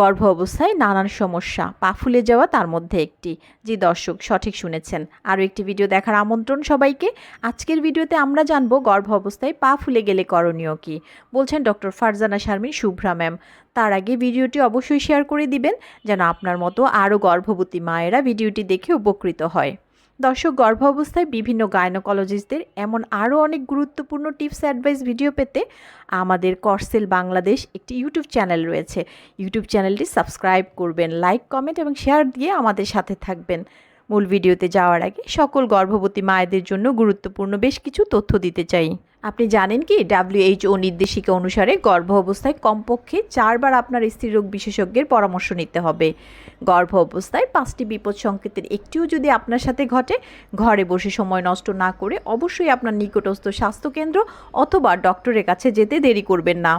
গর্ভ অবস্থায় নানান সমস্যা। পা ফুলে যাওয়া তার মধ্যে একটি। জি দর্শক, সঠিক শুনেছেন। আরও একটি ভিডিও দেখার আমন্ত্রণ সবাইকে। আজকের ভিডিওতে আমরা জানব গর্ভ অবস্থায় পা ফুলে গেলে করণীয় কি। বলছেন ডক্টর ফারজানা শারমিন শুভ্রা ম্যাম। তার আগে ভিডিওটি অবশ্যই শেয়ার করে দিবেন, যেন আপনার মতো আরও গর্ভবতী মায়েরা ভিডিওটি দেখে উপকৃত হয়। দর্শক, গর্ভাবস্থায় বিভিন্ন গায়নোকোলজিস্টদের এমন আরও অনেক গুরুত্বপূর্ণ টিপস অ্যাডভাইস ভিডিও পেতে আমাদের করসেল বাংলাদেশ একটি ইউটিউব চ্যানেল রয়েছে। ইউটিউব চ্যানেলটি সাবস্ক্রাইব করবেন, লাইক, কমেন্ট এবং শেয়ার দিয়ে আমাদের সাথে থাকবেন। মূল ভিডিওতে যাওয়ার আগে সকল গর্ভবতী মায়েদের জন্য গুরুত্বপূর্ণ বেশ কিছু তথ্য দিতে চাই। আপনি জানেন কি ডাব্লিউএইচও নির্দেশিকা অনুসারে গর্ভ অবস্থায় কমপক্ষে চারবার আপনার স্ত্রীরোগ বিশেষজ্ঞের পরামর্শ নিতে হবে। গর্ভ অবস্থায় পাঁচটি বিপদ সংকেতের একটিও যদি আপনার সাথে ঘটে, ঘরে বসে সময় নষ্ট না করে অবশ্যই আপনার নিকটস্থ স্বাস্থ্যকেন্দ্র অথবা ডক্টরের কাছে যেতে দেরি করবেন না।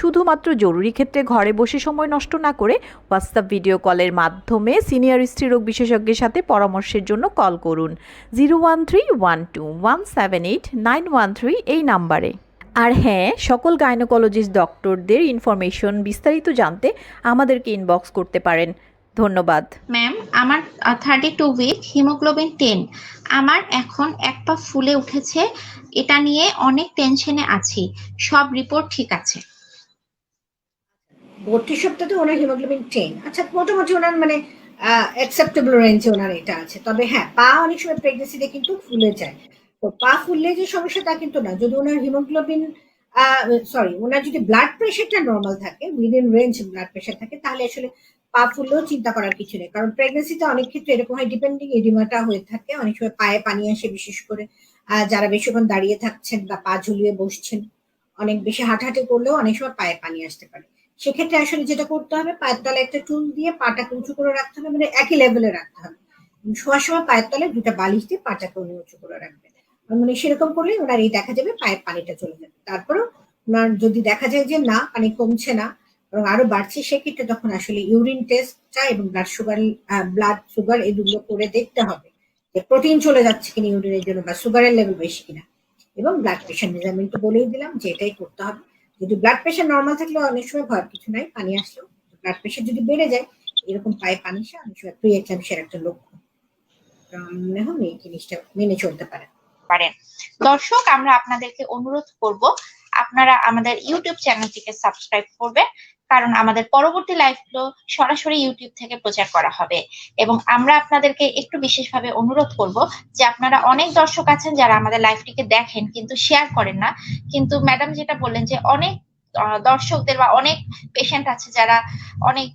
শুধুমাত্র জরুরি ক্ষেত্রে ঘরে বসে সময় নষ্ট না করে হোয়াটসঅ্যাপ ভিডিও কলের মাধ্যমে সিনিয়র স্ত্রীরোগ বিশেষজ্ঞের সাথে পরামর্শের জন্য কল করুন। Zero one three one two one seven eight nine one three এই নাম্বারে। আর হ্যাঁ সকল গাইনোকোলজিস্ট ডক্টরদের ইনফরমেশন বিস্তারিত জানতে আমাদেরকে ইনবক্স করতে পারেন। ধন্যবাদ। ম্যাম আমার thirty two week haemoglobin ten আমার এখন এক পা ফুলে উঠেছে, এটা নিয়ে অনেক টেনশনে আছি। সব রিপোর্ট ঠিক আছে। বত্রিশ সপ্তাহে ওনার হিমোগ্লোবিন টেন আচ্ছা মোটামুটি ওনার মানে অ্যাকসেপ্টেবল রেঞ্জে ওনার এটা আছে। তবে হ্যাঁ পা অনেক সময় প্রেগনেন্সিতে কিন্তু ফুলে যায়। তো পা ফুললে যে সমস্যা তা কিন্তু না। যদি ওনার হিমোগ্লোবিন সরি ওনার যদি ব্লাড প্রেশারটা নর্মাল থাকে উইদিন রেঞ্জ ব্লাড প্রেশার থাকে, তাহলে আসলে পা ফুললেও চিন্তা করার কিছু নেই। কারণ প্রেগনেন্সিতে অনেক ক্ষেত্রে এরকম হয় ডিপেন্ডিং এডিমাটা হয়ে থাকে। অনেক সময় পায়ে পানি আসে বিশেষ করে। যারা বেশিক্ষণ দাঁড়িয়ে থাকছেন বা পা ঝুলিয়ে বসছেন, অনেক বেশি হাঁটাহাঁটি করলেও অনেক সময় পায়ে পানি আসতে পারে। সেক্ষেত্রে আসলে যেটা করতে হবে, পায়ের তলায় একটা টুল দিয়ে পাটাকে উঁচু করে রাখতে হবে মানে একই লেভেলে রাখতে হবে। শোয়ার সময় পায়ের তলায় দুটা বালিশ দিয়ে পাটাকে উনি উঁচু করে রাখবেন মানে সেরকম করলে ওনার এই দেখা যাবে পায়ের পানিটা চলে যাবে। তারপরেও ওনার যদি দেখা যায় যে না, পানি কমছে না এবং আরও বাড়ছে, সেক্ষেত্রে তখন আসলে ইউরিন টেস্টটা এবং ব্লাড সুগার ব্লাড সুগার এগুলো করে দেখতে হবে যে প্রোটিন চলে যাচ্ছে কিনা ইউরিনের জন্য বা সুগারের লেভেল বেশি কিনা। এবং ব্লাড প্রেশার মেজারমেন্ট বলেই দিলাম যে এটাই করতে হবে। যদি ব্লাড প্রেশার নর্মাল থাকলে অনেক সময় ভয়ের কিছু নাই, পানি আসলো। ব্লাড প্রেশার যদি বেড়ে যায়, এরকম পায়ে পানি আসে, অনেক সময় প্রি এক্লামসিয়ার একটা লক্ষ্য মনে হয় এই জিনিসটা মেনে চলতে পারে। পারেন দর্শক, আমরা আপনাদেরকে অনুরোধ করব, আপনারা আমাদের ইউটিউব চ্যানেলটিকে সাবস্ক্রাইব করবেন কারণ আমাদের পরবর্তী লাইভগুলো সরাসরি ইউটিউব থেকে প্রচার করা হবে। এবং আমরা আপনাদেরকে একটু বিশেষভাবে অনুরোধ করব যে আপনারা অনেক দর্শক আছেন যারা আমাদের লাইভটিকে দেখেন কিন্তু শেয়ার করেন না। কিন্তু ম্যাডাম যেটা বললেন যে অনেক দর্শকদের বা অনেক পেশেন্ট আছে যারা অনেক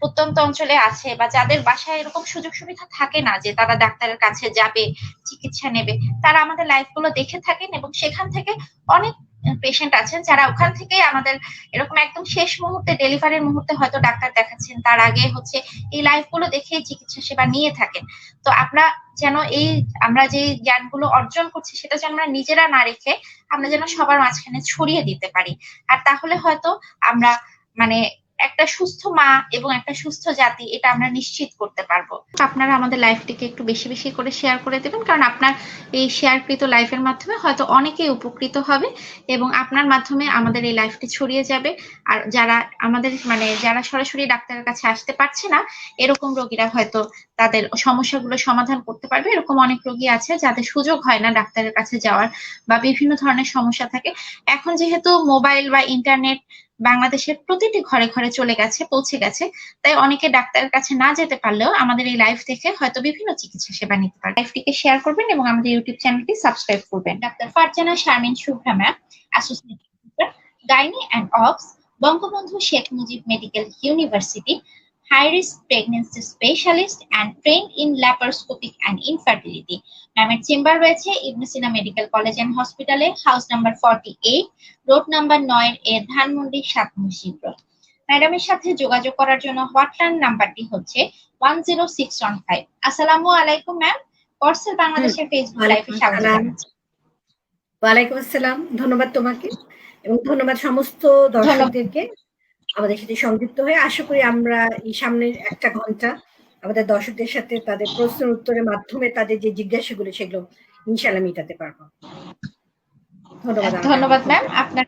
প্রত্যন্ত অঞ্চলে আছে বা যাদের বাসায় এরকম সুযোগ সুবিধা থাকে না যে তারা ডাক্তারের কাছে যাবে, চিকিৎসা নেবে, তারা আমাদের লাইভগুলো দেখে থাকেন এবং সেখান থেকে অনেক পেশেন্ট আছেন যারা ওখান থেকেই আমাদের এরকম একদম শেষ মুহূর্তে ডেলিভারির মুহূর্তে হয়তো ডাক্তার দেখাচ্ছেন। তার আগে হচ্ছে এই লাইফগুলো দেখে চিকিৎসা সেবা নিয়ে থাকেন। তো আমরা যেন এই, আমরা যে জ্ঞানগুলো অর্জন করছি সেটা যেন আমরা নিজেরা না রেখে আমরা যেন সবার মাঝখানে ছড়িয়ে দিতে পারি। আর তাহলে হয়তো আমরা মানে একটা সুস্থ মা এবং একটা সুস্থ জাতি, এটা আমরা নিশ্চিত করতে পারব। আপনারা আমাদের লাইফটিকে একটু বেশি বেশি করে শেয়ার করে দেবেন, কারণ আপনার এই শেয়ারকৃত লাইফের মাধ্যমে হয়তো অনেকেই উপকৃত হবে এবং আপনার মাধ্যমে আমাদের এই লাইফটি ছড়িয়ে যাবে। আর যারা আমাদের মানে যারা সরাসরি ডাক্তারের কাছে আসতে পারছে না, এরকম রোগীরা হয়তো তাদের সমস্যাগুলো সমাধান করতে পারবে। এরকম অনেক রোগী আছে যাদের সুযোগ হয় না ডাক্তারের কাছে যাওয়ার বা বিভিন্ন ধরনের সমস্যা থাকে। এখন যেহেতু মোবাইল বা ইন্টারনেট বাংলাদেশের প্রতিটি ঘরে ঘরে চলে গেছে, পৌঁছে গেছে। তাই অনেকে ডাক্তারের কাছে না যেতে পারলেও আমাদের এই লাইভ থেকে হয়তো বিভিন্ন চিকিৎসা সেবা নিতে পারে লাইভটিকে শেয়ার করবেন এবং আমাদের ইউটিউব চ্যানেলটি সাবস্ক্রাইব করবেন। Doctor Farzana Sharmin Shubhra ma'am associate gynae and obs Bangabandhu Sheikh Mujib medical university risk pregnancy specialist and train in laparoscopic and infertility ম্যামের চেম্বার রয়েছে ইবনে মেডিকেল কলেজ অ্যান্ড হসপিটালে house number forty eight road number নয়ের A Dhanmondi সাত মসজিদ road ম্যাডামের সাথে যোগাযোগ করার জন্য হটলাইন নাম্বারটি হচ্ছে one zero six one five আসসালামু আলাইকুম ম্যাম করসেল বাংলাদেশের ফেসবুক লাইভে স্বাগত। ওয়ালাইকুম আসসালাম ধন্যবাদ তোমাকে। এবং ধন্যবাদ সমস্ত দর্শকদেরকে। আমাদের সাথে সংযুক্ত হয়ে আশা করি আমরা এই সামনের একটা ঘণ্টা আমাদের দর্শকদের সাথে তাদের প্রশ্ন উত্তরের মাধ্যমে তাদের যে জিজ্ঞাসাগুলো সেগুলো ইনশাল্লাহ মেটাতে পারব। ধন্যবাদ। ধন্যবাদ ম্যাম আপনার